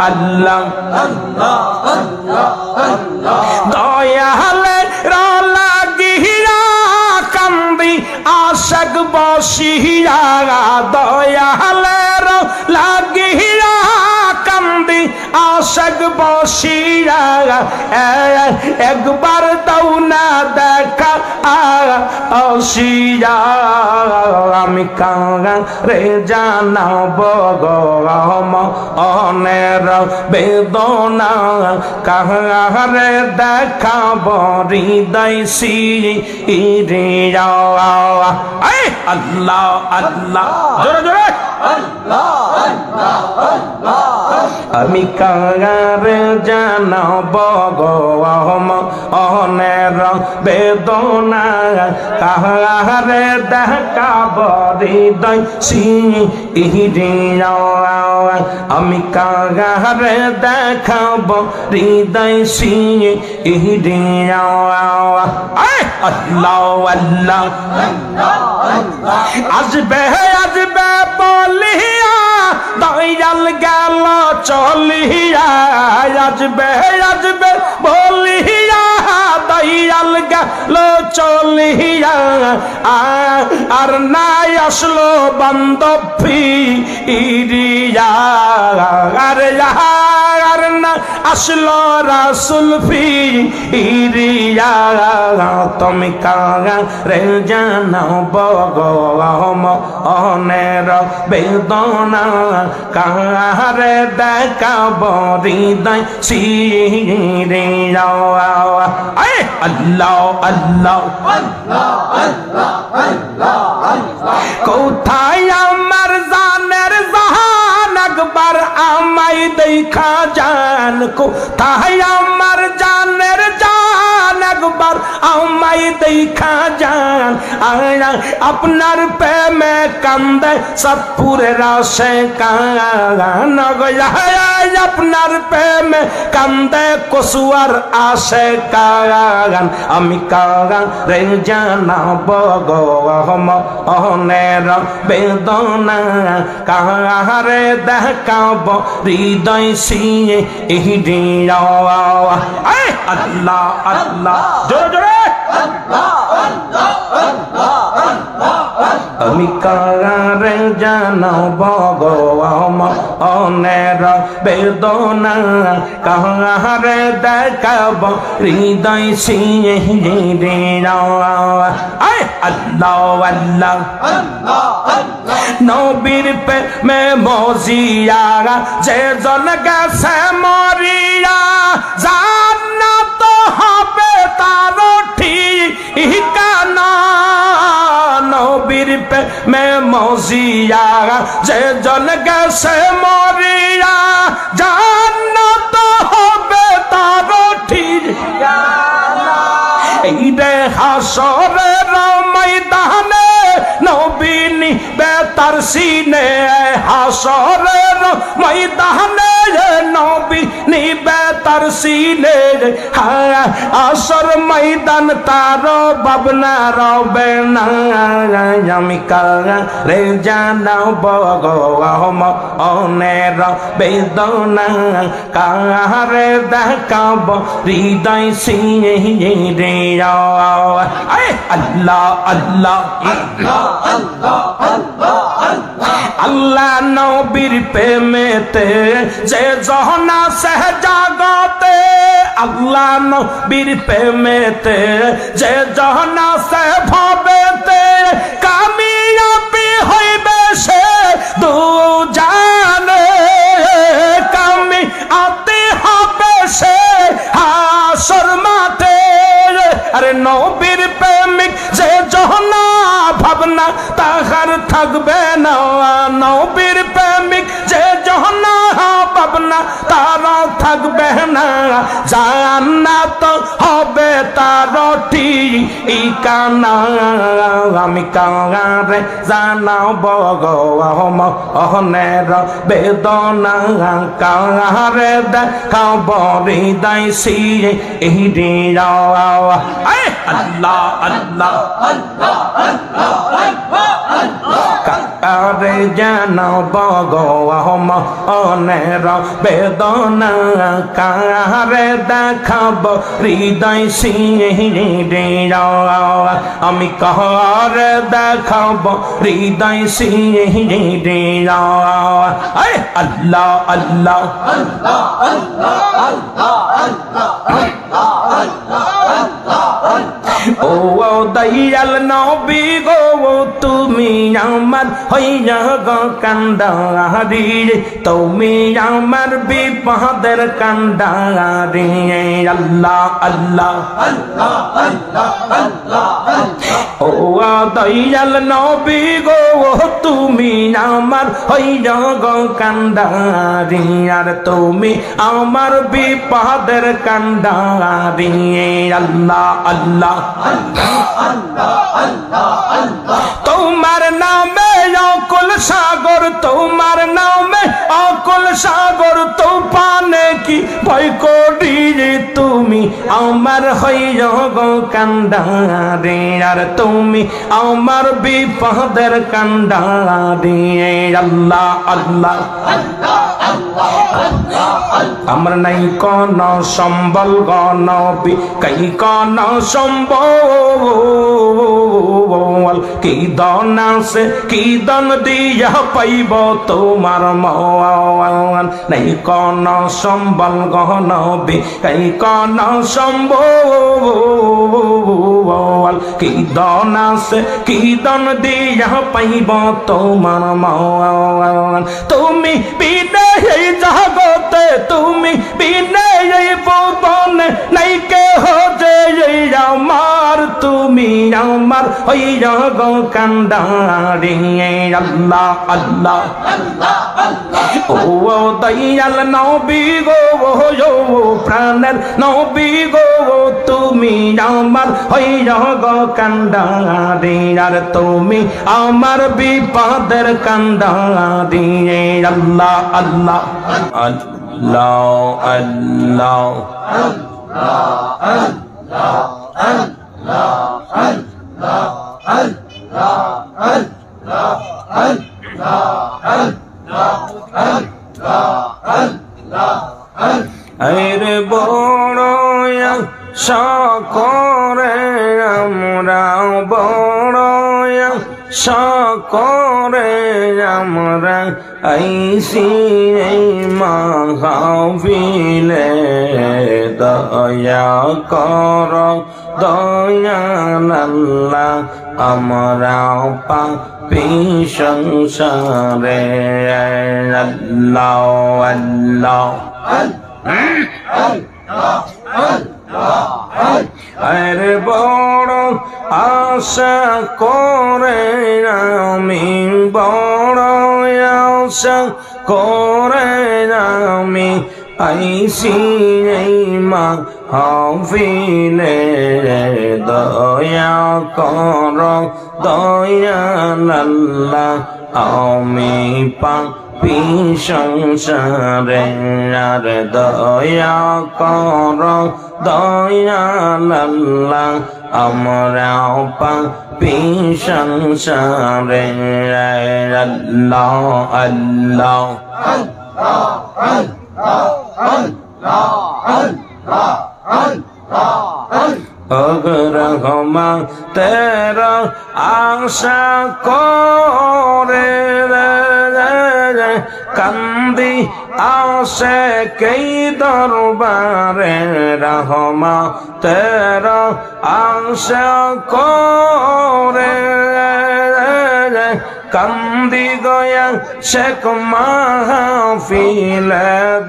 আল্লাহ দয়ালে রলা গিরা কান্দি আশক বসিয়া দয়ালে রলা কান্দি আশক বসিয়া এ- একবার দাও না দেখা আসিয়া আমি কাঙ্গা রে জানাব গম অনের বেদনা। কাহারে দেখাব হৃদয় সিরিয়া আল্লাহ আল্লাহ। জোরে জোরে। আমি কাঙ্গারে জানাব গম অনের বেদনা কাহারে দেখাব হৃদয় সিরিয়া আমি কাহারে দেখাব হৃদয় সিরিয়া আল্লাহ আল্লাহ। আসবে আসবে বলিয়া দয়াল গেল চলিয়া আজবে আজবে বলিয়া দয়াল গেল চলিয়া আর নাই আসলো বান্ধবী ইরিয়া, আর তুমি কাগা বেদনা কাহারে দেখাব হৃদয় সিরিয়া কোথায় আমার দেখা জান তাহাই আমার জানের জান একবার আমায় দেখা জান আয়া আপনার প্রেমে কান্দে সপুরে রসে কান। আপনার প্রেমে কান্দে কসুয়ার আসে কাগান আমি কাগান রে জানাব গহম অনের বেদনা? কাহারে দেখাব হৃদয় সিয়ে ইহিডিয়া আল্লাহ আল্লাহ। জোরে জোরে। আমি কারে জানাব গম অনের বেদনা কাহারে দেখাব, হৃদয় আয় আল্লাহ আল্লাহ। নবীর পে মে মজিয়া, যে জন গেছে মরিয়া, জান্নাত হবে তার ঠিকানা নবীর মে মজিয়া, যে জন গেছে মরিয়া, জান্নাত হবে তার ঠিকানা এই রে হাসরের ময়দানে বেতার সিনে হাসরের ময়দানে নবীনী বেতার সিনে আসর ময়দান তার বাবনা রবে না। আমি রে জানাও বগম অনের বেদনা কাহারে দেখাব হৃদয় সিংহ রে। আল্লাহ আল্লাহ। আল্লাহ নবীর প্রেমেতে যে জহনা সহ জাগতে আল্লাহ নবীর প্রেমেতে। যে জহনা সে ভবেতে ঠিকানা আমি কাঙারে জানাও বগম অহনের বেদনা কাঙারে দেখাব হৃদয় সিয়ে এই আল্লাহ আল্লাহ। আরে যেন বগম অনের বেদনা কারে দেখাব? হৃদয় সিঁড়ি আমি কহর দেখাব? হৃদয় সিঁড়ি আল্লাহ আল্লাহ ও ও দয়াল নবী গো তুমি আমার হইয়া গো কান্দারি, তুমি আমার বিপদের আল্লাহ আল্লাহ ও নবী গো, তুমি আমার আর তুমি আমার বিপদের কান্দারি। আল্লাহ আল্লাহ তোমার অকুল সাগর তোমার নামে অকুল সাগর তো পা ভয় তুমি আমার হইয় কান্দারে, আর তুমি আমার বিপদের কান্দারে। আল্লাহ আল্লাহ আমার নাই কোন সম্বল গণবি, কই কোন সম্বল? কি দন আছে, কি দন দিয়া পাইব তোমার মন? নাই কোন সম্বল গণবি কন কোন সম্বল কি দন আছে, কি দন দিয়া পাইব তোমার মন? তুমি বিদায় জগতে, তুমি বিনয় পবন নাই কে হতে আমার, তুমি আমার ওই জগ কান্দারি আল্লাহ আল্লাহ। ও দয়াল নবী গো, ও প্রাণের নবী গো তুমি আমার ওই জগ কান্দারি আর তুমি আমার বিপদের কান্দারি আল্লাহ আল্লাহ। আল্লাহ আল্লাহ। আরে বড় সকরে আমরা বড় সকরে আমরা আইসি এই মাহবিলে দয়া কর দয়াল্লাহ আমরা পাপি সংসারে। আল্লাহ আল্লাহ। আরে বড় আশা করে আমি বড় আশা করে আমি আইসি এই মা হফিলে দয়া কর দয়া লাল্লা আমি পা পি সংসারে আর দয়া কর দয়া লাল্লা আমরা পি সংসারে আল্লাহ আল্লাহ অগরহমা তেরা আশা করে কান্দি আসে কেই দরবারে রহমা তেরা আশা করে কান্দি গয়া শেখ মাহফিল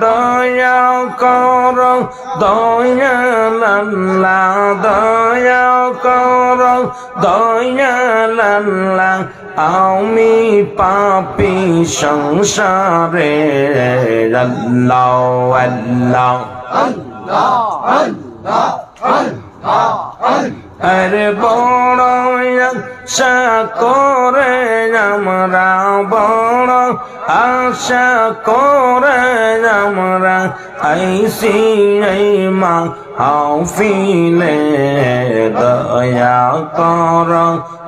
দয়া কর দয়া দয়া কর দয়া লাল্লা আমি পাপি সংসারে আল্লাহ আল্লাহ। আরে বড় আশা করে আমরা, বড় আশা করে আমরা আইসি মা হাফিলে দয়া কর,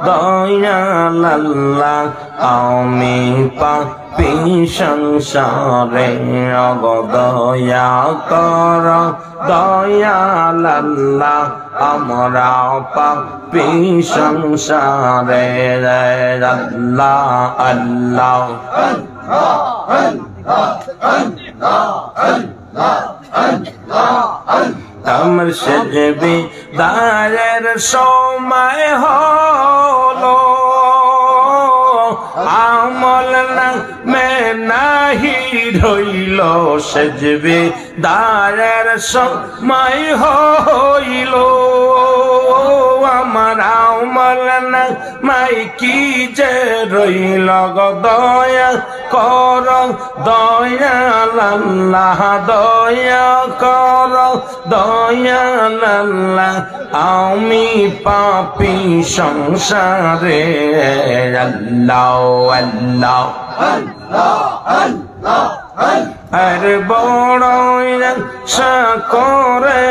দয়া লাল্লা, আমি পাপি সংসারে অগদয়া কর দয়া লাল্লা আমরা পাপি সংসারে আল্লাহ আল্লাহ আমার সেজবি দায়ের সময় হলো। আমল না মে নাহি রইল সেজবি। দায়ের সময় হইল, আমার আমল মাই কি যে রইল দয়া কর দয়া লাল্লাহ দয়া কর দয়া লাল্লাহ আমি পাপি সংসারে, আল্লাহ আল্লাহ আল্লাহ আল্লাহ। আর বড় করে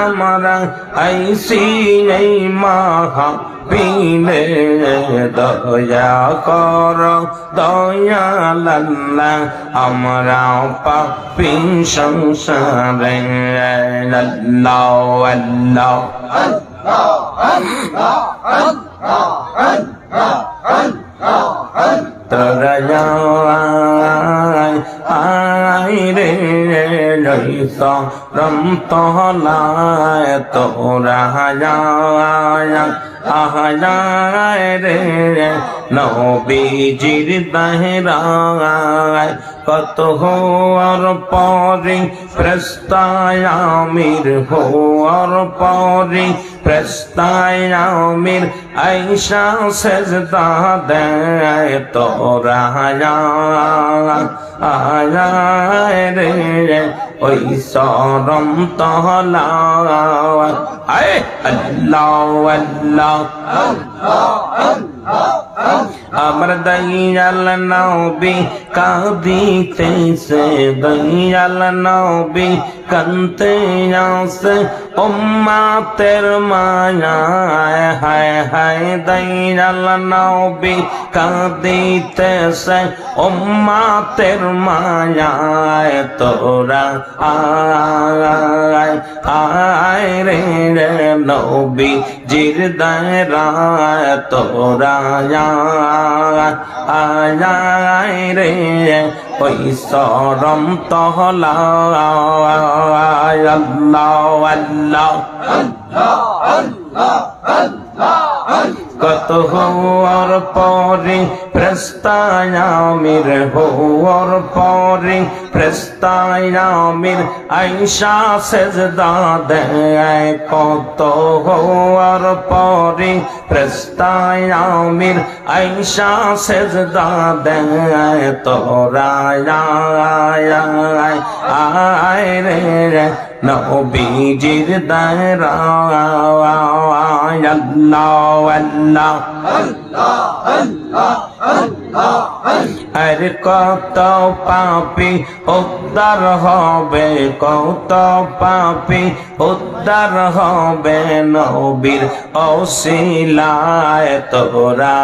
আমরা আইসি এই মাহা পিলে দয়া কর দয়া লাল্লা আমরা পাপি সংসারে আল্লাহ আল্লাহ তোরা আই রে লইস রম তহলায় তোরা আহায় রে নবীজির দাহরায় কত হওয়ার পরে প্রস্তায় আমির হওয়ার পরে প্রস্তায় আমির আইসা সেজদা দেয় তোরা আয় রে, ওই সরম তহলা আয়, আল্লাহ আল্লাহ। আমার দয়াল নবী কাঁদিতে সে দয়াল নবী কান্তে আসে উম্মাতের মায়া হায় হায় দয়াল নবী কাঁদিতে সে উম্মাতের মায়া তোরা আয় আয় রে নবী জির দায়রা তোরা আয় রে সরম তহলা আল্লাহ আল্লাহ কত হওয়ার পরে প্রস্তায়ামির হওয়ার পরে প্রস্তায়ামির আইসা সেজদা দেয়। কত হওয়ার পরে প্রস্তায়ামির আইসা সেজদা দেয়। তোরা আয় রে রে নবীজির দায়রা আর কত পাপি উদ্ধার হবে কত পাপি উদ্ধার হবে নবীর অশিলায় তোরা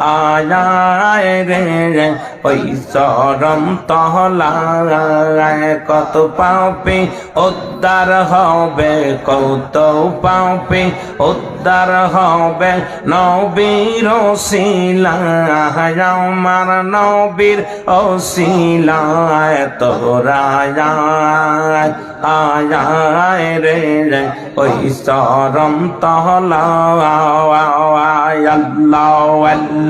আয় রে রে, ওই সরম তহলায় কত পাপি, উদ্ধার হবে, কত পাপি, উদ্ধার হবে নবীর শিলায় আমার নবীর অশিলায় তোরা আয় রে রে, ওই সরম তহলা আল্লাহ আল্লাহ।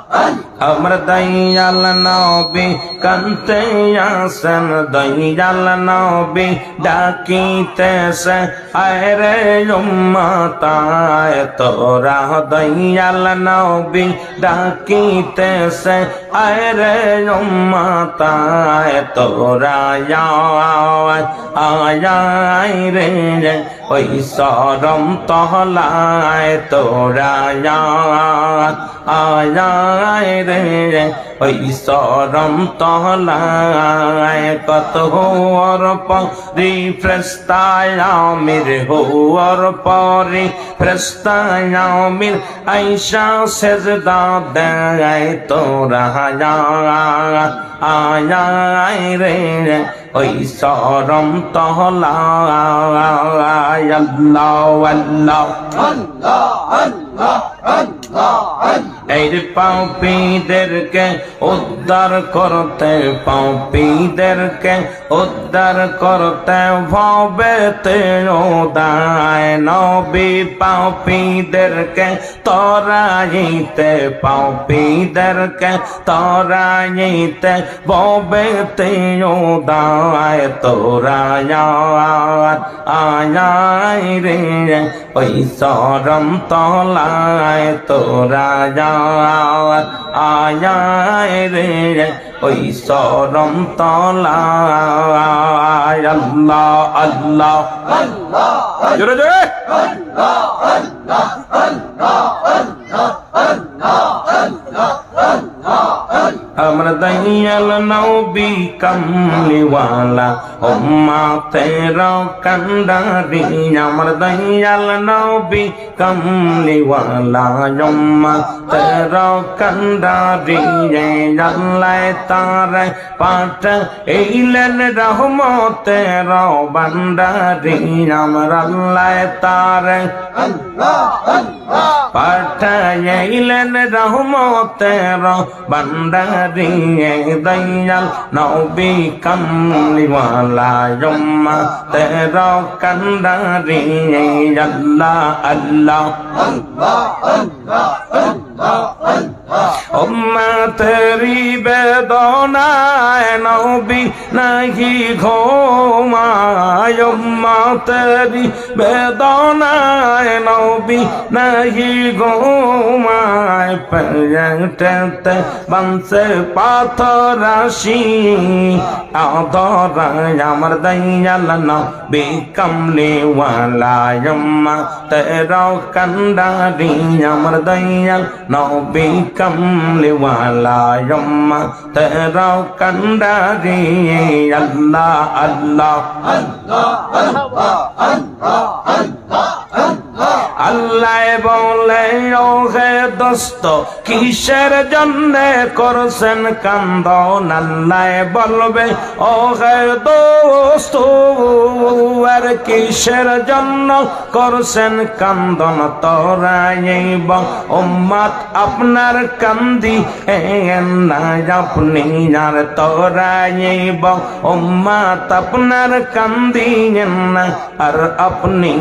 আমার দয়াল নবী কান্তে আসন দয়াল নবী ডাকিতেছে আয় রে উম্মতায় তোরা দয়াল নবী ডাকিতেছে আয় রে উম্মতায় তোরা আয় রে ওই সরম তহলায় তোরা আয় রে ওই সরম তহলায় কত হোর পরি ফ্রেস্তায় আমির হোর পরি ফ্রেস্তায় আমির আইসা সেজদা দেয় তোরা, আয় রে ওই সরম তহলায় আল্লাহ আল্লাহ। এই পাপীদেরকে উদ্ধার করতে পাপীদেরকে উদ্ধার করতে ভবেতে ওদায় নবী পাপিদেরকে তরাইতে পাপিদেরকে তরাইতে ভবেতে দায় তোরা আয় রে ওই সরম তলায় তোরা আয় রে। ওই সরম তলায় আল্লাহ আল্লাহ। জোরে জোরে। আমরা দয়াল নবী কমলিওয়ালা উম্মা তেরা কন্ডারি আমরা দয়াল নবী কমলিওয়ালা উম্মা তেরা কন্ডারি আল্লাহ তার পাঠ এইলেন রহমতের বান্ডারি আমরা আল্লাহ তার পাঠাইলেন রহমতের বান্ডারি দয়াল নবী কমলিওয়ালা জম্মা তের কন্ডারি আল্লাহ আল্লাহ উম্মা তেরি বেদনায় নবী নাহি ঘুমায়। তেরি বেদনায় নবী নাহি ঘুমায়। পেটেতে বংশে পাথর রাশি। আদরায় আমার দয়াল নবী কমলিওয়ালা। উম্মা তেরা কন্ডারি আমার দয়াল নবী তেরা ও কিসের জন্য করছেন কান্দন আল্লাহ বলবে ও হে দোস্ত আর কিসের জন্য করছেন কান্দন তোরাইব উম্মাত আপনার কান্দি নাই আপনি আর তোরাইব উম্মাত আপনার কান্দি না আর আপনি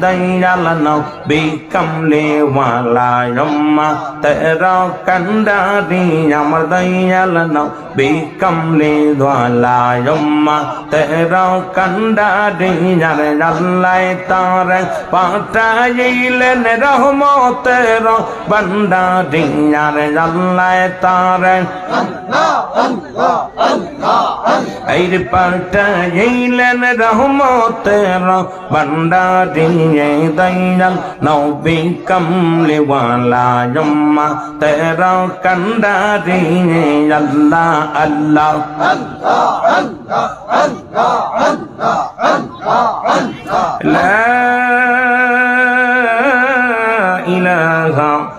দয়াল নবী কমলে ওয়ালা উম্মা তেরা কন্ডারি আমার দয়াল নবী কমলে ওয়ালা উম্মা তেরা কন্ডারি আর আল্লাহ তার পাঠাইলেন রহমতের বন্ডারি আর আল্লাহ তার এই পাঠাইলেন রহমতের বন্ডারি দয়াল নবী কমলিওয়ালা জম্মা তেরা কন্ডারি আল্লাহ আল্লাহ لا إله إلا الله محمد